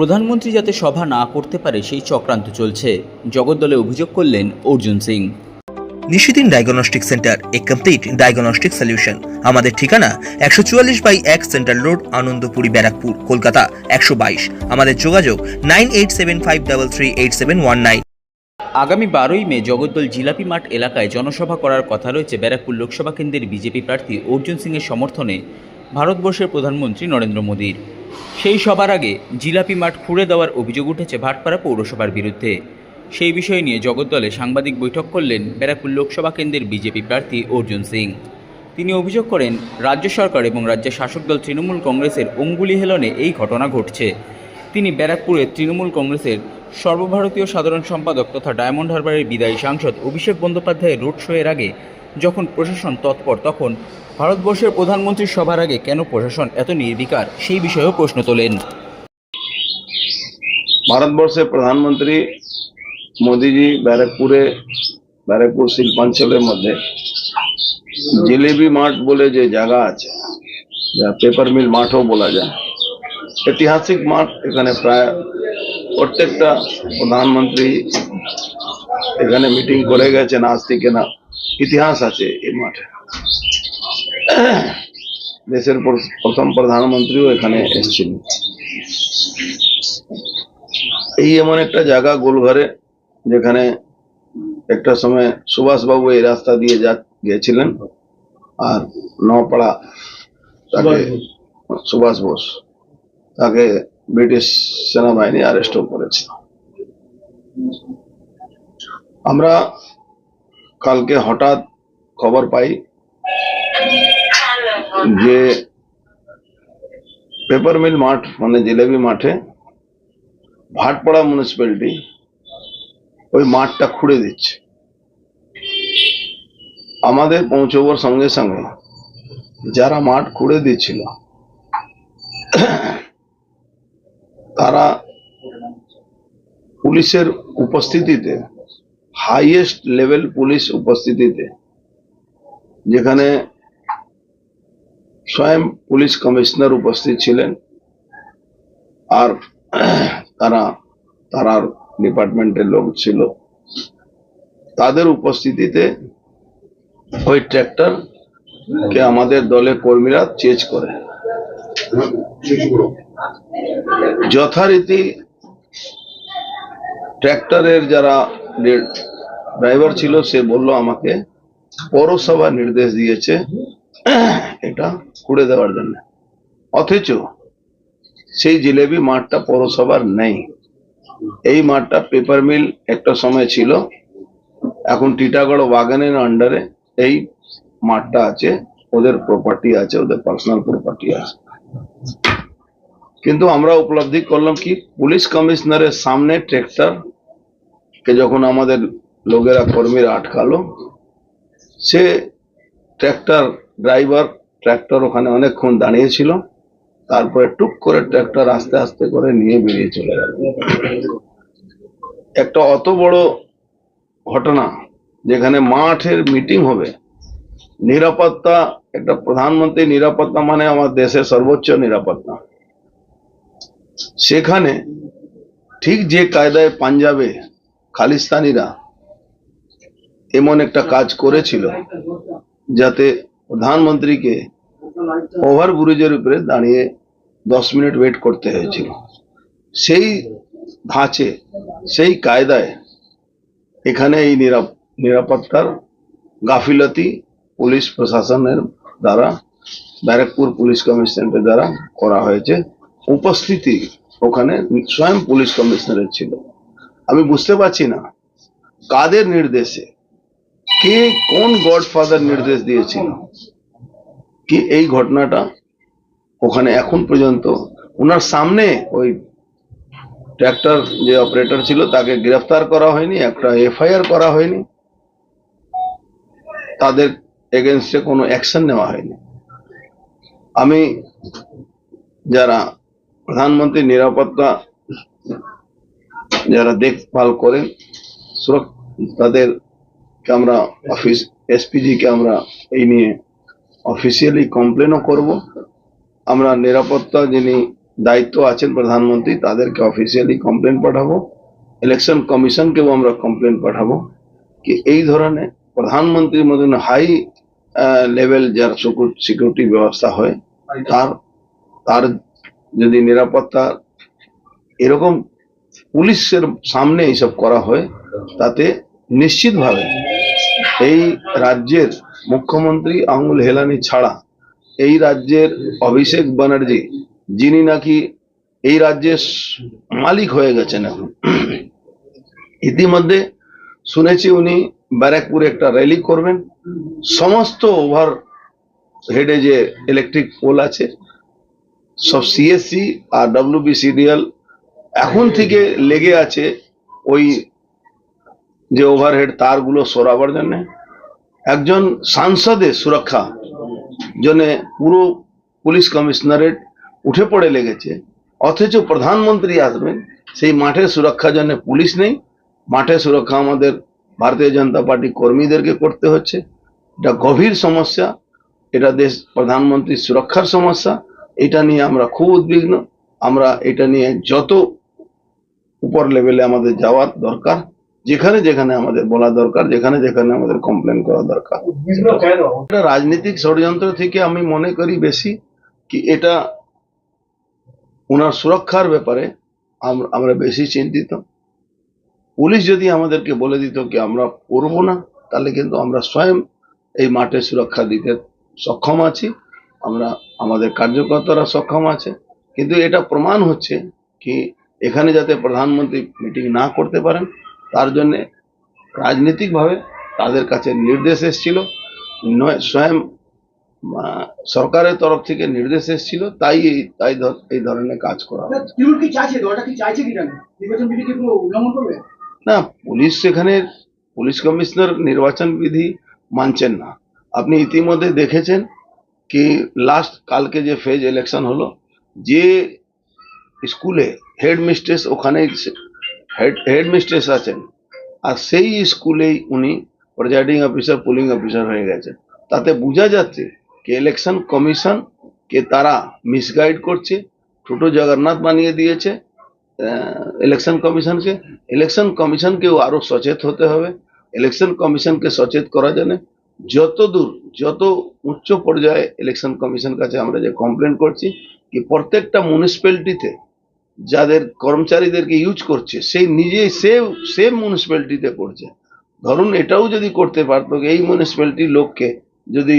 প্রধানমন্ত্রী যাতে সভা না করতে পারে সেই চক্রান্ত চলছে। জগদ্দলে অভিযোগ করলেন অর্জুন সিং। নিশিদিন ডায়াগনস্টিক সেন্টার এ কমপ্লিট ডায়াগনস্টিক সলিউশন আমাদের ঠিকানা একশো চুয়াল্লিশ বাই এক সেন্ট্রাল রোড আনন্দপুরি ব্যারাকপুর কলকাতা একশো বাইশ। আমাদের যোগাযোগ nine eight seven five double three eight seven one nine. আগামী বারোই মে জগদ্দল জিলাপি মাঠ এলাকায় জনসভা করার কথা রয়েছে ব্যারাকপুর লোকসভা কেন্দ্রের বিজেপি প্রার্থী অর্জুন সিংয়ের সমর্থনে ভারতবর্ষের প্রধানমন্ত্রী নরেন্দ্র মোদীর। সেই সবার আগে জিলাপি মাঠ খুঁড়ে দেওয়ার অভিযোগ উঠেছে ভাটপাড়া পৌরসভার বিরুদ্ধে। সেই বিষয় নিয়ে জগদ্দলে সাংবাদিক বৈঠক করলেন ব্যারাকপুর লোকসভা কেন্দ্রের বিজেপি প্রার্থী অর্জুন সিং। তিনি অভিযোগ করেন, রাজ্য সরকার এবং রাজ্যের শাসক দল তৃণমূল কংগ্রেসের অঙ্গুলি হেলনে এই ঘটনা ঘটছে। তিনি ব্যারাকপুরে তৃণমূল কংগ্রেসের সর্বভারতীয় সাধারণ সম্পাদক তথা ডায়মন্ড হারবারের বিদায়ী সাংসদ অভিষেক বন্দ্যোপাধ্যায়ের রোড শো এর আগে যখন প্রশাসন তৎপর, তখন ভারতবর্ষের প্রধানমন্ত্রীর সভার আগে কেন প্রশাসন এত নির্বিকার? সেই বিষয়েও প্রশ্ন তোলেন। ভারতবর্ষের প্রধানমন্ত্রী মোদিজি ব্যারাকপুরে, ব্যারাকপুর শিল্পাঞ্চলের মধ্যে জিলেবি মাঠ বলে যে জায়গা আছে, যা পেপার মিল মাঠও বলা যায়। ঐতিহাসিক মাঠ এখানে প্রায় প্রত্যেকটা প্রধানমন্ত্রী এখানে মিটিং করে গেছেন, আজ থেকে না, ইতিহাস আছে এই মাঠে। দেশের প্রথম প্রধানমন্ত্রীও এখানে এসেছিলেন। এই এমন একটা জায়গা, গোলঘরে, যেখানে একটা সময় সুভাষবাবু এই রাস্তা দিয়ে যা, গিয়েছিলেন, আর নপাড়া তাকে সুভাষ বোস, তাকে ব্রিটিশ সেনাবাহিনী অ্যারেস্টও করেছে। আমরা কালকে হঠাৎ খবর পাই যে পেপার মিল মাঠ মানে জিলেবি মাঠে, ভাটপাড়া মিউনিসিপ্যালিটি ওই মাঠটা খুঁড়ে দিচ্ছে। আমাদের পৌঁছবার সঙ্গে সঙ্গে যারা মাঠ খুঁড়ে দিচ্ছিল তারা পুলিশের উপস্থিতিতে হাইয়েস্ট লেভেল পুলিশ উপস্থিতিতে, যেখানে স্বয়ং পুলিশ কমিশনার উপস্থিত ছিলেন আর তারা তারার ডিপার্টমেন্টের লোক ছিল। তাদের উপস্থিতিতে ওই ট্র্যাক্টর কে আমাদের দলের কর্মীরা চেজ করে। যথারীতি ট্র্যাক্টরের যারা ড্রাইভার ছিল, সে বলল, আমাকে পৌরসভা নির্দেশ দিয়েছে এটা খুঁড়ে দেওয়ার জন্য। অথচ সেই জিলেবি মাঠটা পৌরসভার নেই। এই মাঠটা পেপার মিল একটা সময় ছিল। এখন টিটাগড় ওয়াগানের আন্ডারে এই মাঠটা আছে। ওদের প্রপার্টি আছে, ওদের পার্সোনাল প্রপার্টি আছে। কিন্তু আমরা উপলব্ধি করলাম কি, পুলিশ কমিশনারের সামনে ট্রেক্টর কে যখন আমাদের লোকেরা কর্মীরা আটকালো, সে ট্র্যাক্টর ড্রাইভার ট্র্যাক্টর ওখানে অনেকক্ষণ দাঁড়িয়েছিল, তারপরে টুক করে ট্র্যাক্টর আস্তে আস্তে করে নিয়ে বেরিয়ে চলে গেল। একটা অত বড় ঘটনা যেখানে মাঠের মিটিং হবে, নিরাপত্তা, একটা প্রধানমন্ত্রী নিরাপত্তা মানে আমার দেশের সর্বোচ্চ নিরাপত্তা। সেখানে ঠিক যে কায়দায় পাঞ্জাবে খালিস্তানিরা এমন একটা কাজ করেছিল, যাতে প্রধানমন্ত্রীকে ওভার ব্রিজের উপরে দাঁড়িয়ে দশ মিনিট ওয়েট করতে হয়েছিল। সেই ধাঁচে, সেই কায়দায় এখানে এই নিরাপ- নিরাপত্তার গাফিলতি পুলিশ প্রশাসনের দ্বারা, ব্যারাকপুর পুলিশ কমিশনারের দ্বারা করা হয়েছে। উপস্থিতি ওখানে স্বয়ং পুলিশ কমিশনারের ছিল। আমি বুঝতে পারছি না কাদের নির্দেশে কে কোন গডফাদার নির্দেশ দিয়েছিল? কি এই ঘটনাটা? ওখানে এখন পর্যন্ত ওনার সামনে ওই ট্র্যাক্টর যে অপারেটর ছিল তাকে গ্রেফতার করা হয়নি, একটা এফআইআর করা হয়নি। তাদের এগেনস্টে কোনো অ্যাকশন নেওয়া হয়নি। আমি যারা প্রধানমন্ত্রী নিরাপত্তা যারা দেখভাল করেন, সুরক- তাদেরকে আমরা অফিস এসপিজি কে আমরা এই নিয়ে অফিসিয়ালি কমপ্লেনও করব। আমরা নিরাপত্তা যিনি দায়িত্ব আছেন প্রধানমন্ত্রী, তাদেরকে অফিসিয়ালি কমপ্লেন পাঠাবো। ইলেকশন কমিশনকেও আমরা কমপ্লেন পাঠাবো। কি এই ধরনের প্রধানমন্ত্রীর মতন হাই লেভেল যার সিকিউরিটি ব্যবস্থা হয়, তার তার যদি নিরাপত্তা এরকম পুলিশের সামনে এইসব করা হয়, তাতে নিশ্চিতভাবে এই রাজ্যের মুখ্যমন্ত্রী আঙুল হেলানি ছাড়া এই রাজ্যের অভিষেক ব্যানার্জি, যিনি নাকি এই রাজ্যের মালিক হয়ে গেছেন এখন। ইতিমধ্যে শুনেছি উনি ব্যারাকপুরে একটা র্যালি করবেন। সমস্ত ওভার হেডে যে ইলেকট্রিক পোল আছে, সব সিএসসি আর ডব্লিউবিসিডিএল এখন থেকে লেগে আছে ওই যে ওভারহেড তারগুলো সরাবার জন্য। একজন সাংসদের সুরক্ষা জন্য পুরো পুলিশ কমিশনারেট উঠে পড়ে লেগেছে, অথচ প্রধানমন্ত্রী আসবেন, সেই মাঠের সুরক্ষার জন্য পুলিশ নেই। মাঠে সুরক্ষা আমাদের ভারতীয় জনতা পার্টি কর্মীদেরকে করতে হচ্ছে। এটা গভীর সমস্যা, এটা দেশ প্রধানমন্ত্রীর সুরক্ষার সমস্যা, এটা নিয়ে আমরা খুব উদ্বিগ্ন। আমরা এটা নিয়ে যত উপর লেভেলে আমাদের যাওয়ার দরকার যেখানে যেখানে আমাদের বলা দরকার যেখানে যেখানে আমাদের কমপ্লেন করা দরকার। এটা রাজনৈতিক ষড়যন্ত্র থেকে আমি মনে করি বেশি কি এটা ওনার সুরক্ষার ব্যাপারে আমরা বেশি চিন্তিত। পুলিশ যদি আমাদেরকে বলে দিত কি আমরা করব না তাহলে কিন্তু আমরা স্বয়ং এই মাঠে সুরক্ষা দিতে সক্ষম আছি। আমরা আমাদের কার্যকর্তারা সক্ষম আছে। কিন্তু এটা প্রমাণ হচ্ছে কি এখানে যাতে প্রধানমন্ত্রী মিটিং না করতে পারেন তার জন্য রাজনৈতিকভাবে তাদের কাছে নির্দেশ এসেছিল। নয় স্বয়ং সরকারের তরফ থেকে নির্দেশ এসেছিল তাই এই তাই এই ধরনের কাজ করা না? পুলিশ সেখানে পুলিশ কমিশনার নির্বাচন বিধি মানছেন না। আপনি ইতিমধ্যে দেখেছেন কি লাস্ট কালকে যে ফেজ ইলেকশন হলো যে স্কুলে হেড মিস্ট্রেস ওখানে হেড হেড মিস্ট্রেস আছেন। আর সেই স্কুলেই উনি প্রেজাইডিং অফিসার পুলিং অফিসার হয়ে গেছে তাতে বোঝা যাচ্ছে কি ইলেকশন কমিশন কে তারা মিসগাইড করছে ছোট জগন্নাথ বানিয়ে দিয়েছে ইলেকশন কমিশনকে ইলেকশন কমিশনকেও আরও সচেত হতে হবে। ইলেকশন কমিশনকে সচেত করা জানে যত দূর যত উচ্চ পর্যায়ে ইলেকশন কমিশন কাছে আমরা যে কমপ্লেন করছি, কি প্রত্যেকটা মিউনিসিপ্যালিটিতে যাদের কর্মচারীদেরকে ইউজ করছে সেই নিজেই সেম সেম মিউনিসিপ্যালিটিতে করছে। ধরুন এটাও যদি করতে পারতো এই মিউনিসিপ্যালিটির লোককে যদি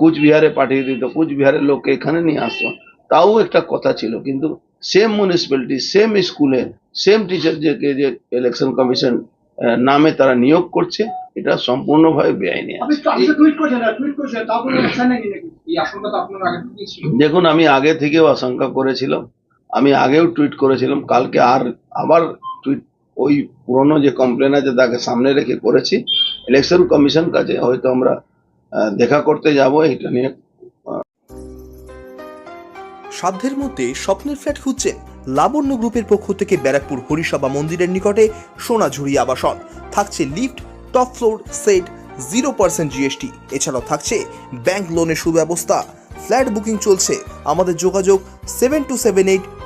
কুচবিহারে পাঠিয়ে দিত কুচবিহারের লোককে এখানে নিয়ে আসতো তাও একটা কথা ছিল। কিন্তু সেম মিউনিসিপ্যালিটি সেম স্কুলে সেম টিচারদেরকে যে ইলেকশন কমিশন নামে তারা নিয়োগ করছে এটা সম্পূর্ণভাবে বেআইনি দেখুন আমি আগে থেকেও আশঙ্কা করেছিলাম। আমি আগেও টুইট করেছিলাম, কালকে আর আবার টুইট, ওই পুরনো যে কমপ্লেন আছে তাকে সামনে রেখে করেছি। ইলেকশন কমিশন কাছে হয়তো আমরা দেখা করতে যাব এটা নিয়ে। সাধ্যের মধ্যে স্বপ্নের ফ্ল্যাট খুঁজছেন লাবণ্য গ্রুপের পক্ষ থেকে ব্যারাকপুর হরিসভা মন্দিরের নিকটে সোনাঝুরি আবাসন। থাকছে lift, top floor, set, zero percent GST. এছাড়াও থাকছে ব্যাংক লোনের সুব্যবস্থা। ফ্ল্যাট বুকিং চলছে। আমাদের যোগাযোগ seven two seven eight